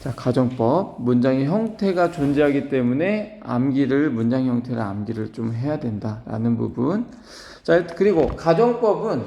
자, 가정법. 문장의 형태가 존재하기 때문에 암기를, 문장 형태를 암기를 좀 해야 된다라는 부분. 자, 그리고 가정법은,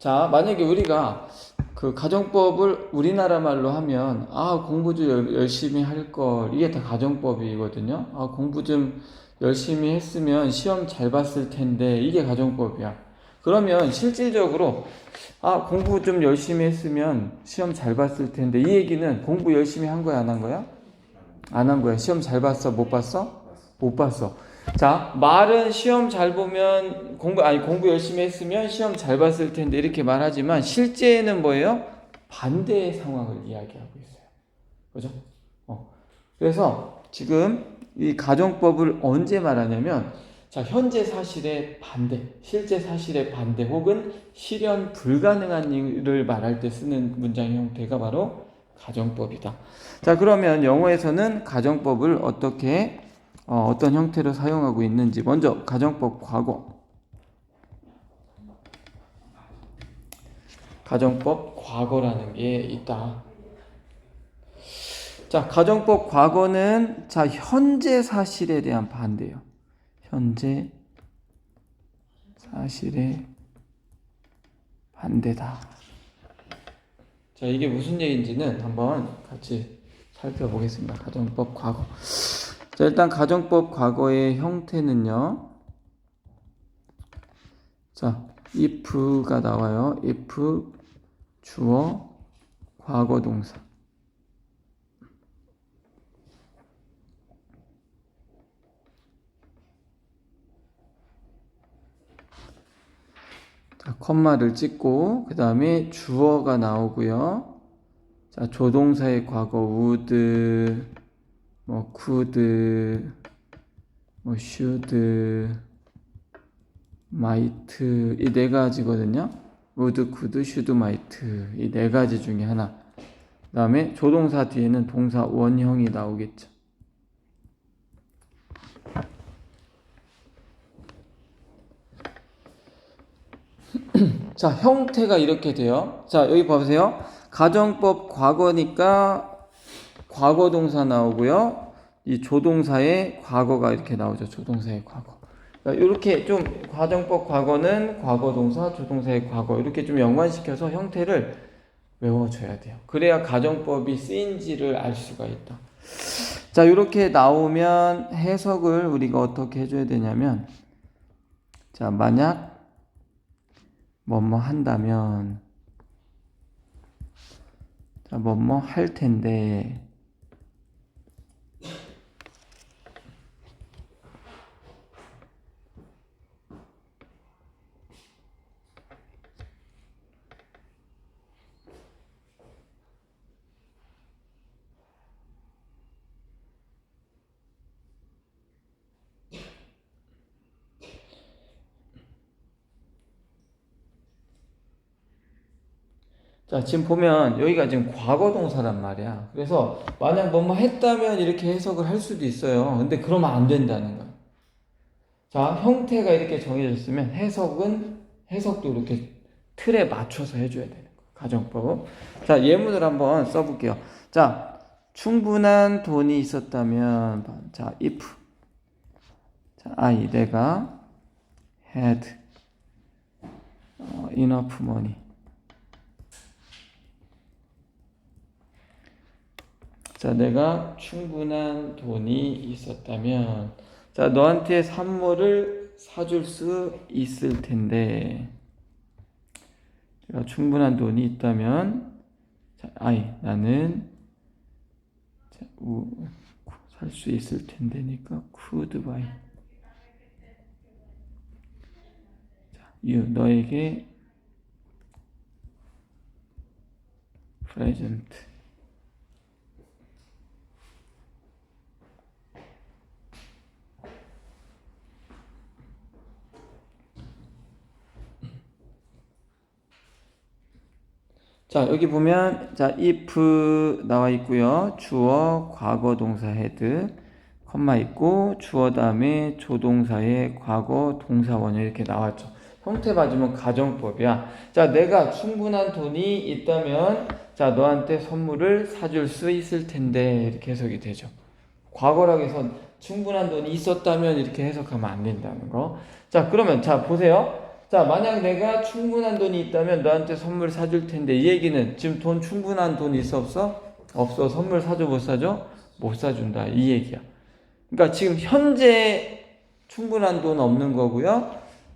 자, 만약에 우리가 그 가정법을 우리나라 말로 하면, 아, 공부 좀 열- 열심히 할 걸. 이게 다 가정법이거든요. 아, 공부 좀 열심히 했으면 시험 잘 봤을 텐데, 이게 가정법이야. 그러면 실질적으로 아, 공부 좀 열심히 했으면 시험 잘 봤을 텐데 이 얘기는 공부 열심히 한 거야, 안 한 거야? 안 한 거야. 시험 잘 봤어? 못 봤어? 못 봤어. 자, 말은 시험 잘 보면 공부 아니 공부 열심히 했으면 시험 잘 봤을 텐데 이렇게 말하지만 실제는 뭐예요? 반대의 상황을 이야기하고 있어요. 그죠? 어. 그래서 지금 이 가정법을 언제 말하냐면 자, 현재 사실의 반대, 실제 사실의 반대 혹은 실현 불가능한 일을 말할 때 쓰는 문장 형태가 바로 가정법이다. 자, 그러면 영어에서는 가정법을 어떻게 어, 어떤 형태로 사용하고 있는지 먼저 가정법 과거. 가정법 과거라는 게 있다. 자, 가정법 과거는 자, 현재 사실에 대한 반대예요. 현재 사실의 반대다. 자, 이게 무슨 얘기인지는 한번 같이 살펴보겠습니다. 가정법 과거. 자, 일단 가정법 과거의 형태는요. 자, if가 나와요. if 주어 과거 동사. 자, 컴마를 찍고 그 다음에 주어가 나오고요. 자, 조동사의 과거 would, 뭐 could, 뭐 should, might 이 네 가지거든요. would, could, should, might 이 네 가지 중에 하나. 그 다음에 조동사 뒤에는 동사 원형이 나오겠죠. 자, 형태가 이렇게 돼요. 자, 여기 봐보세요. 가정법 과거니까 과거 동사 나오고요. 이 조동사의 과거가 이렇게 나오죠. 조동사의 과거. 이렇게 좀 가정법 과거는 과거 동사, 조동사의 과거 이렇게 좀 연관시켜서 형태를 외워줘야 돼요. 그래야 가정법이 쓰인지를 알 수가 있다. 자, 이렇게 나오면 해석을 우리가 어떻게 해줘야 되냐면, 자, 만약 뭐뭐 한다면 자 뭐뭐 할 텐데 자, 지금 보면 여기가 지금 과거 동사란 말이야. 그래서 만약 뭐뭐 했다면 이렇게 해석을 할 수도 있어요. 근데 그러면 안 된다는 거야. 자, 형태가 이렇게 정해졌으면 해석은 해석도 이렇게 틀에 맞춰서 해줘야 되는 거야. 가정법. 자, 예문을 한번 써볼게요. 자, 충분한 돈이 있었다면, 자, if. 자, I, 내가 had 어, enough money. 자, 내가 충분한 돈이 있었다면, 자, 너한테 선물을 사줄 수 있을 텐데, 내가 충분한 돈이 있다면, 자, 아이, 나는, 자, 살수 있을 텐데니까, could buy. 자, you, 너에게, present. 자, 여기 보면, 자, if 나와 있고요. 주어, 과거 동사 헤드, 컴마 있고, 주어 다음에 조동사의 과거 동사 원형 이렇게 나왔죠. 형태 맞으면 가정법이야. 자, 내가 충분한 돈이 있다면, 자, 너한테 선물을 사줄 수 있을 텐데 이렇게 해석이 되죠. 과거라고 해서 충분한 돈이 있었다면 이렇게 해석하면 안 된다는 거. 자, 그러면 자, 보세요. 자, 만약 내가 충분한 돈이 있다면 너한테 선물 사줄 텐데 이 얘기는 지금 돈 충분한 돈이 있어 없어? 없어. 선물 사줘 못 사줘? 못 사준다. 이 얘기야. 그러니까 지금 현재 충분한 돈 없는 거고요.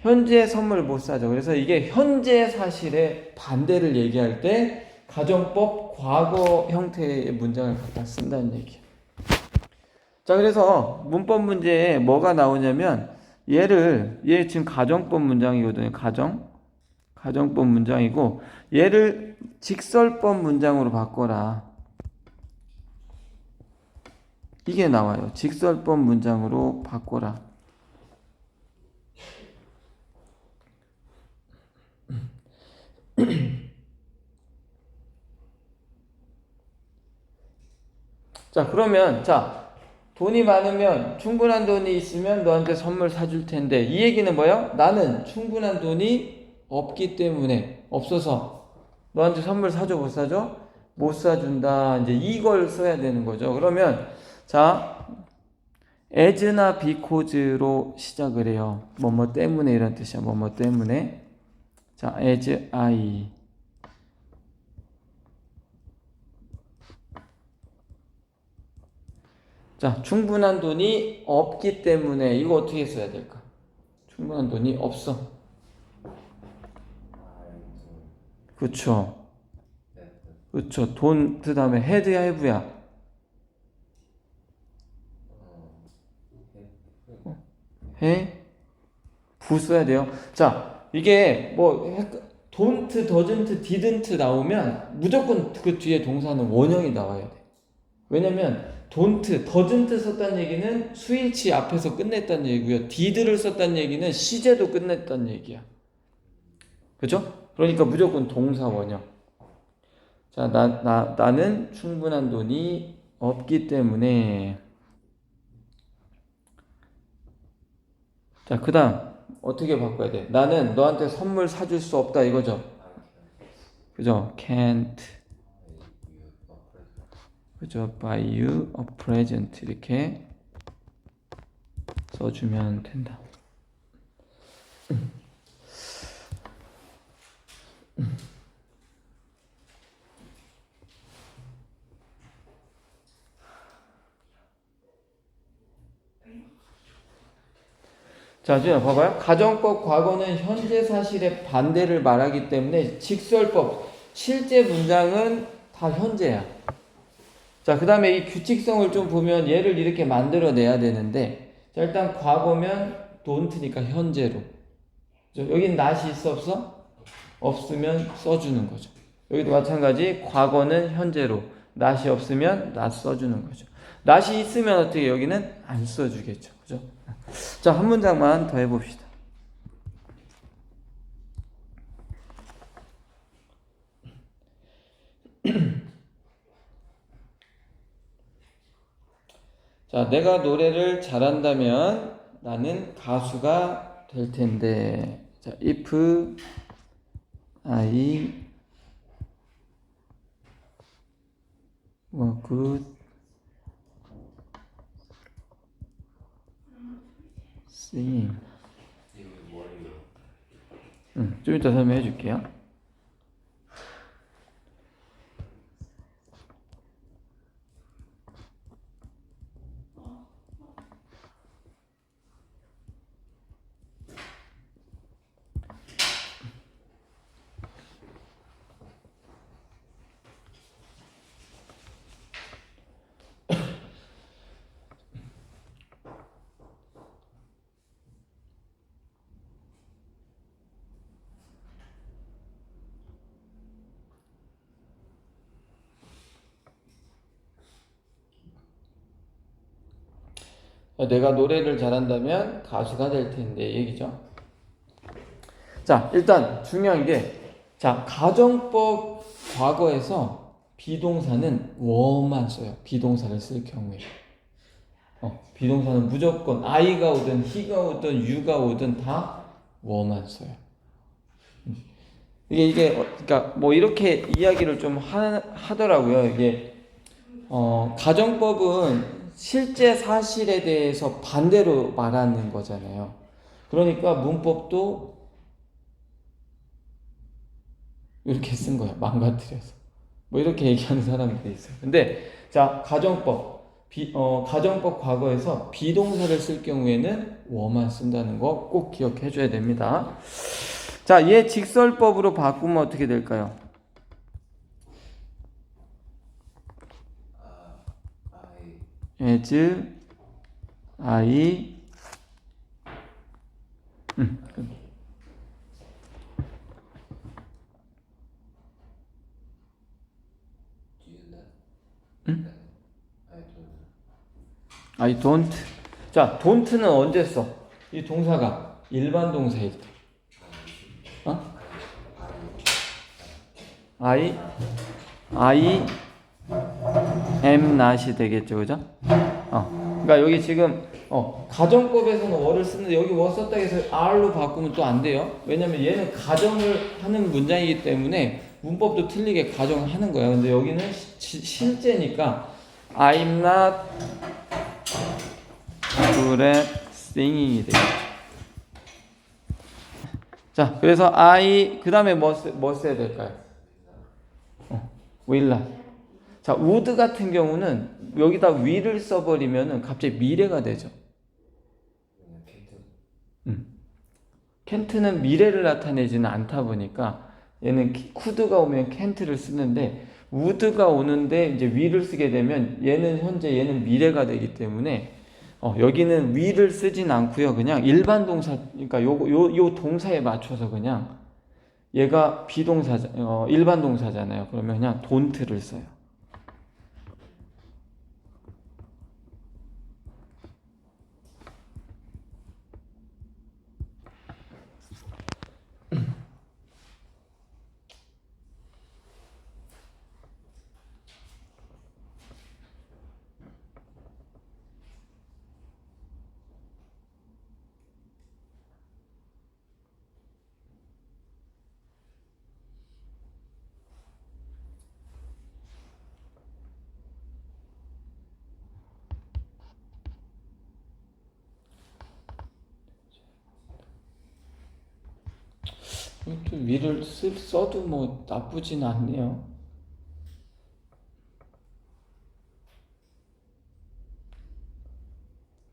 현재 선물 못 사죠. 그래서 이게 현재 사실의 반대를 얘기할 때 가정법 과거 형태의 문장을 갖다 쓴다는 얘기야. 자, 그래서 문법 문제에 뭐가 나오냐면 얘를 얘 지금 가정법 문장이거든요. 가정 가정법 문장이고 얘를 직설법 문장으로 바꿔라. 이게 나와요. 직설법 문장으로 바꿔라. 자, 그러면 자, 돈이 많으면 충분한 돈이 있으면 너한테 선물 사줄 텐데 이 얘기는 뭐야? 나는 충분한 돈이 없기 때문에 없어서 너한테 선물 사줘 못 사줘? 못 사준다. 이제 이걸 써야 되는 거죠. 그러면 자, as나 because로 시작을 해요. 뭐뭐 때문에 이런 뜻이야. 뭐뭐 때문에. 자, as I 자, 충분한 돈이 없기 때문에 이거 어떻게 써야 될까? 충분한 돈이 없어. 그쵸. 그쵸. 돈, 그 다음에 헤드야, 해부야. 해? 부 써야 돼요. 자, 이게 뭐, don't, doesn't, didn't 나오면 무조건 그 뒤에 동사는 원형이 나와야 돼. 왜냐면, don't, doesn't 썼다는 얘기는 스위치 앞에서 끝냈다는 얘기고요. did를 썼다는 얘기는 시제도 끝냈다는 얘기야. 그죠? 그러니까 무조건 동사 원형. 자, 나, 나, 나는 충분한 돈이 없기 때문에. 자, 그 다음, 어떻게 바꿔야 돼? 나는 너한테 선물 사줄 수 없다, 이거죠? 그죠? can't. 그죠? buy you a present. 이렇게 써주면 된다. 자, 지금 봐봐요. 가정법 과거는 현재 사실의 반대를 말하기 때문에 직설법 실제 문장은 다 현재야. 자, 그 다음에 이 규칙성을 좀 보면 얘를 이렇게 만들어내야 되는데, 자, 일단 과거면 don't니까 현재로. 여긴 not이 있어, 없어? 없으면 써주는 거죠. 여기도 마찬가지, 과거는 현재로. not이 없으면 not 써주는 거죠. not이 있으면 어떻게 여기는 안 써주겠죠. 그죠? 자, 한 문장만 더 해봅시다. 자, 내가 노래를 잘한다면 나는 가수가 될 텐데. 자, if I were good singing. 응, 좀 이따 설명해 줄게요. 내가 노래를 잘한다면 가수가 될 텐데 얘기죠. 자, 일단 중요한 게 자, 가정법 과거에서 비동사는 워만 써요. 비동사를 쓸 경우에. 어, 비동사는 무조건 I가 오든 he가 오든 you가 오든 다 워만 써요. 음. 이게 이게 어, 그러니까 뭐 이렇게 이야기를 좀 하, 하더라고요. 이게 어, 가정법은 실제 사실에 대해서 반대로 말하는 거잖아요. 그러니까 문법도 이렇게 쓴 거야. 망가뜨려서. 뭐 이렇게 얘기하는 사람들이 있어요. 근데 자 가정법 비, 어, 가정법 과거에서 비동사를 쓸 경우에는 워만 쓴다는 거 꼭 기억해 줘야 됩니다. 자, 얘 직설법으로 바꾸면 어떻게 될까요? As I 음, I don't. 자, don't는 언제 써? 이 동사가 일반 동사일 때. 어? I I am not이 되겠죠, 그죠? 어. 그러니까 여기 지금 어, 가정법에서는 were 쓰는데 여기 were 썼다 해서 are로 바꾸면 또 안 돼요. 왜냐면 얘는 가정을 하는 문장이기 때문에 문법도 틀리게 가정을 하는 거예요. 근데 여기는 시- 실제니까 I'm not good at singing이 되겠죠. 자, 그래서 I 그 다음에 뭐, 쓰- 뭐 써야 될까요? 어, will not. 자, would 같은 경우는 여기다 will을 써버리면은 갑자기 미래가 되죠. 음. can't는 미래를 나타내지는 않다 보니까 얘는 could가 오면 can't를 쓰는데 would가 오는데 이제 will을 쓰게 되면 얘는 현재 얘는 미래가 되기 때문에 어, 여기는 will을 쓰진 않고요. 그냥 일반 동사 그러니까 요, 요, 요 동사에 맞춰서 그냥 얘가 비동사 어, 일반 동사잖아요. 그러면 그냥 don't를 써요. 또 위를 쓸, 써도 뭐 나쁘진 않네요.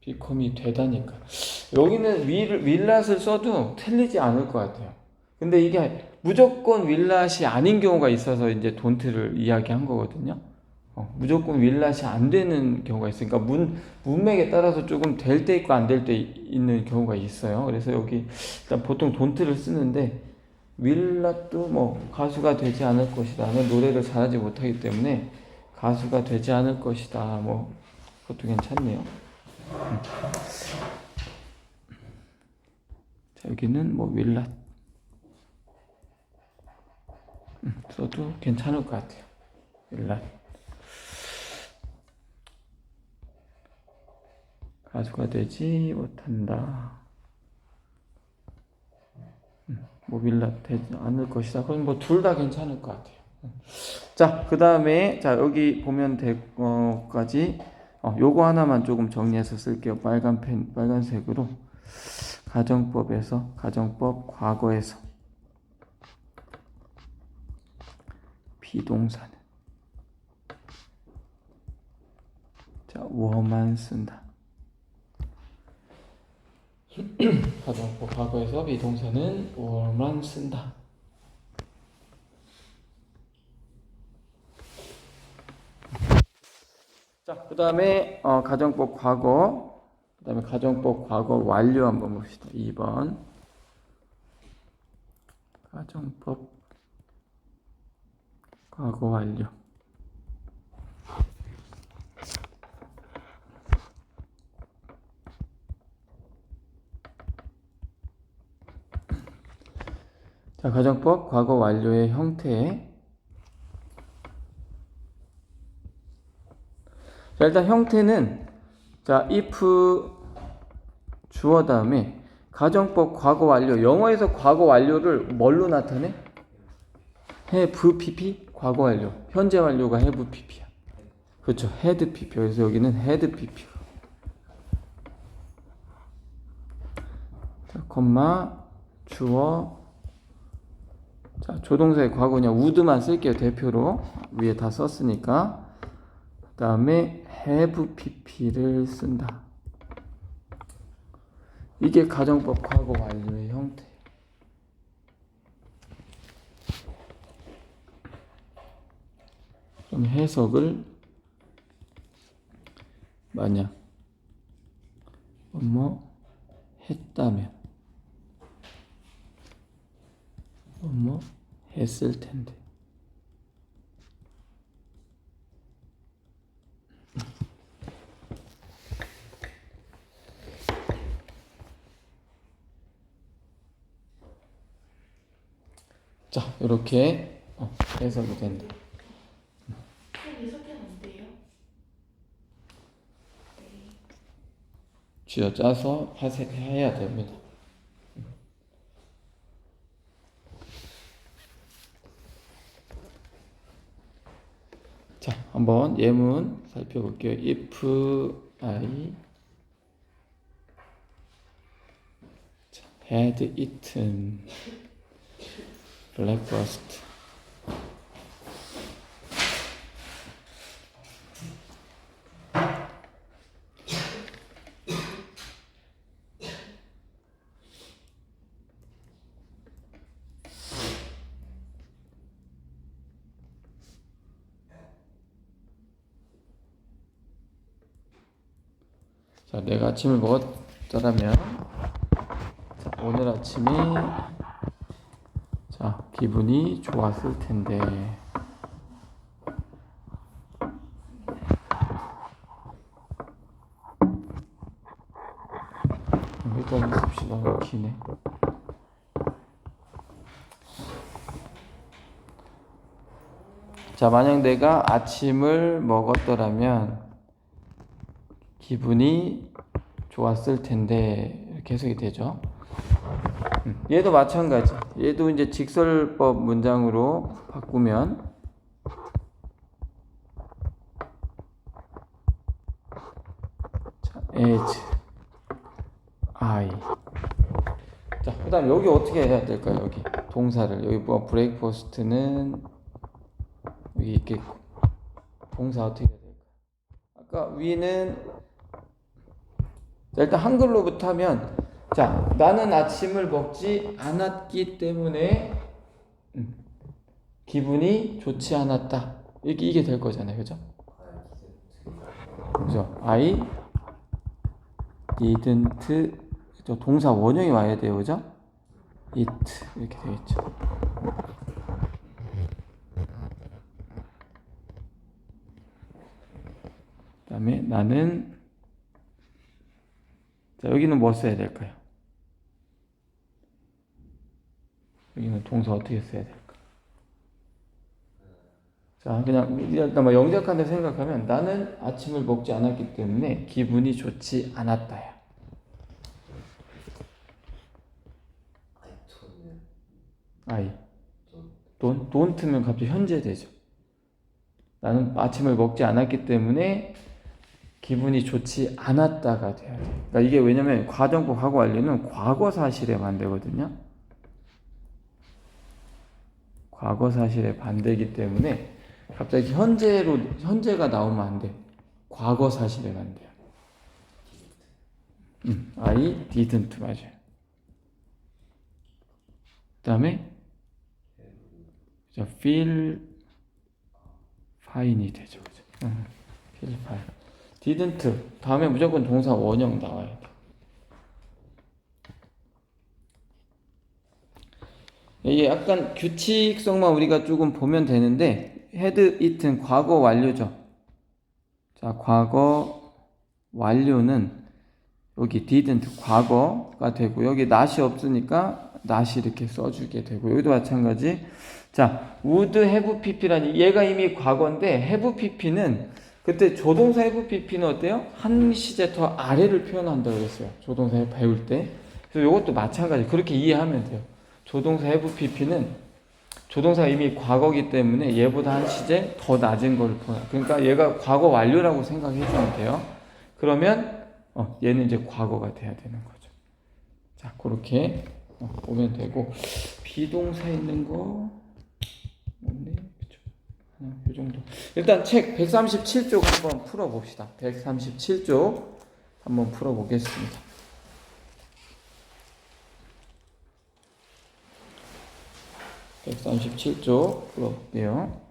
비컴이 되다니까. 여기는 윌, 윌랏을 써도 틀리지 않을 것 같아요. 근데 이게 무조건 윌랏이 아닌 경우가 있어서 이제 돈트를 이야기한 거거든요. 어, 무조건 윌랏이 안 되는 경우가 있으니까 문, 문맥에 따라서 조금 될 때 있고 안 될 때 있는 경우가 있어요. 그래서 여기 일단 보통 돈트를 쓰는데 윌랏도 뭐 가수가 되지 않을 것이다. 는 노래를 잘하지 못하기 때문에 가수가 되지 않을 것이다. 뭐 그것도 괜찮네요. 음. 자 여기는 뭐 윌랏 음, 써도 괜찮을 것 같아요. 윌랏 가수가 되지 못한다. 뭐 윌라 되지 않을 것이다. 그럼 뭐 둘 다 괜찮을 것 같아요. 자, 그 다음에 자 여기 보면 될 거까지 어, 요거 하나만 조금 정리해서 쓸게요. 빨간 펜, 빨간색으로 가정법에서 가정법 과거에서 비동사는 자 워만 쓴다. 가정법 과거에서 비동사는 워만 쓴다. 자, 그 다음에 어, 가정법 과거, 그 다음에 가정법 과거 완료 한번 봅시다. 2번. 가정법 과거 완료. 자, 가정법 과거 완료의 형태. 자, 일단 형태는 자, if 주어 다음에 가정법 과거 완료. 영어에서 과거 완료를 뭘로 나타내? have pp 과거 완료. 현재 완료가 have pp야. 그렇죠. had pp. 그래서 여기는 had pp. 자, 콤마 주어 자, 조동사의 과거 그냥 would만 쓸게요. 대표로. 위에 다 썼으니까. 그 다음에 have pp를 쓴다. 이게 가정법 과거 완료의 형태. 그럼 해석을 만약 뭐 했다면 뭐 했을 텐데 자 이렇게 어, 해석이 된다. 쥐어 짜서 하세, 해야 됩니다. 자, 한번 예문 살펴볼게요. if I 자, had eaten breakfast 자, 내가 아침을 먹었더라면 자, 오늘 아침이 자, 기분이 좋았을 텐데 여기까지 씁시다. 너무 기네. 자, 만약 내가 아침을 먹었더라면 기분이 좋았을 텐데 이렇게 해석이 되죠. 음, 얘도 마찬가지. 얘도 이제 직설법 문장으로 바꾸면 자, as I 자, 그다음 여기 어떻게 해야 될까요? 여기 동사를 여기 뭐 브레이크포스트는 여기 있겠고 동사 어떻게 해야 될까요? 아까 위는 자, 일단 한글로부터 하면 자 나는 아침을 먹지 않았기 때문에 음, 기분이 좋지 않았다 이게 이게 될 거잖아요 그죠? 그죠? I didn't 저 동사 원형이 와야 돼요 그죠? it 이렇게 되겠죠 그다음에 나는 자, 여기는 뭐 써야 될까요? 여기는 동사 어떻게 써야 될까? 자, 그냥 일단 뭐 영작한다 생각하면 나는 아침을 먹지 않았기 때문에 기분이 좋지 않았다야. 아이. 돈, 돈 트면 갑자기 현재 되죠. 나는 아침을 먹지 않았기 때문에 기분이 좋지 않았다가 돼야 돼. 그러니까 이게 왜냐면 과정법 과거 완료는 과거 사실에 반대거든요. 과거 사실에 반대이기 때문에 갑자기 현재로 현재가 나오면 안 돼. 과거 사실에 반대야. 음, I didn't 맞아요. 그다음에 자, feel fine이 되죠. 그죠? 음, feel fine. Didn't 다음에 무조건 동사 원형 나와야 돼. 이게 약간 규칙성만 우리가 조금 보면 되는데 had eaten 과거 완료죠. 자, 과거 완료는 여기 didn't 과거가 되고 여기 not이 없으니까 not이 이렇게 써주게 되고 여기도 마찬가지. 자, would have pp라니 얘가 이미 과거인데 have pp는 그때 조동사 have pp는 어때요? 한 시제 더 아래를 표현한다고 그랬어요. 조동사 배울 때. 그래서 이것도 마찬가지. 그렇게 이해하면 돼요. 조동사 have pp는 조동사 이미 과거기 때문에 얘보다 한 시제 더 낮은 걸 보여. 그러니까 얘가 과거 완료라고 생각해 주면 돼요. 그러면 어, 얘는 이제 과거가 돼야 되는 거죠. 자, 그렇게 어, 보면 되고 비동사 있는 거 없네. 그 쵸? 하나, 요 정도. 일단 책 137쪽 한번 풀어 봅시다. 137쪽 한번 풀어 보겠습니다. 137쪽 풀어 볼게요.